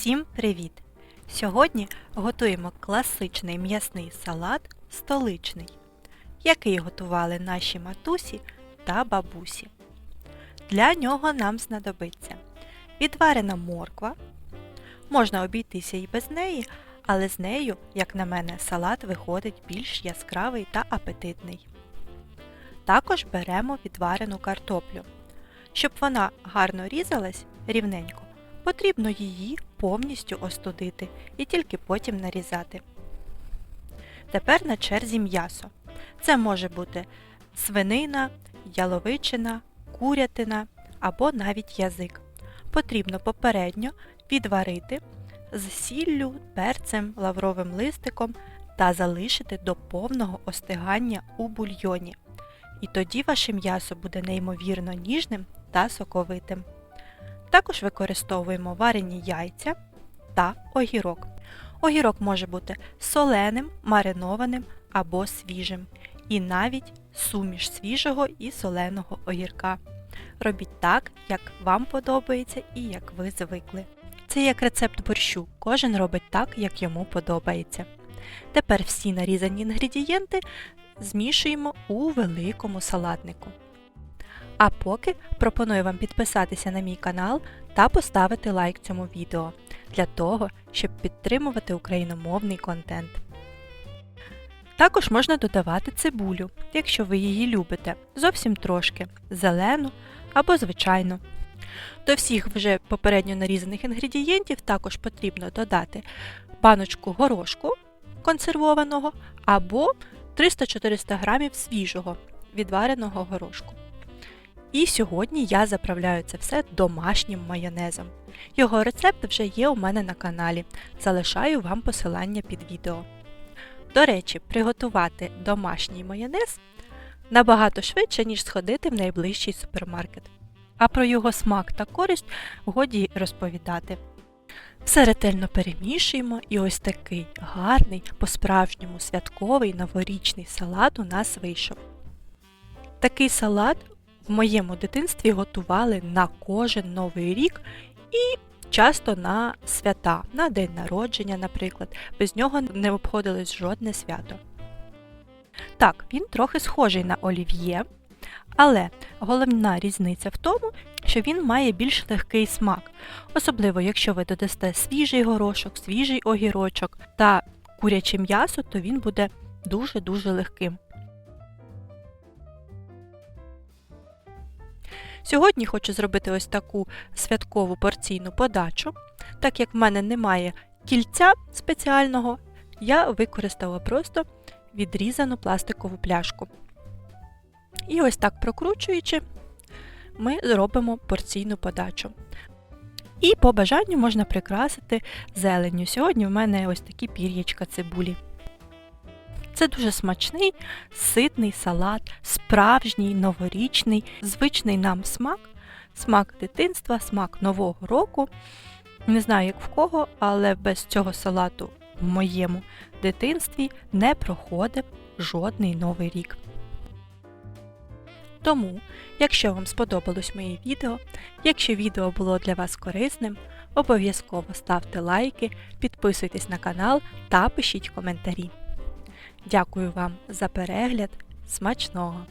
Всім привіт! Сьогодні готуємо класичний м'ясний салат столичний, який готували наші матусі та бабусі. Для нього нам знадобиться відварена морква. Можна обійтися і без неї, але з нею, як на мене, салат виходить більш яскравий та апетитний. Також беремо відварену картоплю. Щоб вона гарно різалась рівненько, потрібно її повністю остудити і тільки потім нарізати. Тепер на черзі м'ясо. Це може бути свинина, яловичина, курятина або навіть язик. Потрібно попередньо відварити з сіллю, перцем, лавровим листиком та залишити до повного остигання у бульйоні. І тоді ваше м'ясо буде неймовірно ніжним та соковитим. Також використовуємо варені яйця та огірок. Огірок може бути соленим, маринованим або свіжим. І навіть суміш свіжого і соленого огірка. Робіть так, як вам подобається і як ви звикли. Це як рецепт борщу. Кожен робить так, як йому подобається. Тепер всі нарізані інгредієнти змішуємо у великому салатнику. А поки пропоную вам підписатися на мій канал та поставити лайк цьому відео для того, щоб підтримувати україномовний контент. Також можна додавати цибулю, якщо ви її любите, зовсім трошки, зелену або звичайну. До всіх вже попередньо нарізаних інгредієнтів також потрібно додати баночку горошку консервованого або 300-400 грамів свіжого відвареного горошку. І сьогодні я заправляю це все домашнім майонезом. Його рецепт вже є у мене на каналі. Залишаю вам посилання під відео. До речі, приготувати домашній майонез набагато швидше, ніж сходити в найближчий супермаркет. А про його смак та користь годі розповідати. Все ретельно перемішуємо і ось такий гарний, по-справжньому святковий новорічний салат у нас вийшов. Такий салат в моєму дитинстві готували на кожен новий рік і часто на свята, на день народження, наприклад. Без нього не обходилось жодне свято. Так, він трохи схожий на олів'є, але головна різниця в тому, що він має більш легкий смак, особливо якщо ви додасте свіжий горошок, свіжий огірочок та куряче м'ясо, то він буде дуже-дуже легким. Сьогодні хочу зробити ось таку святкову порційну подачу. Так як в мене немає кільця спеціального, я використала просто відрізану пластикову пляшку. І ось так прокручуючи, ми зробимо порційну подачу. І по бажанню можна прикрасити зеленню. Сьогодні в мене ось такі пір'ячка цибулі. Це дуже смачний, ситний салат, справжній, новорічний, звичний нам смак, смак дитинства, смак Нового року. Не знаю, як в кого, але без цього салату в моєму дитинстві не проходив жодний новий рік. Тому, якщо вам сподобалось моє відео, якщо відео було для вас корисним, обов'язково ставте лайки, підписуйтесь на канал та пишіть коментарі. Дякую вам за перегляд. Смачного!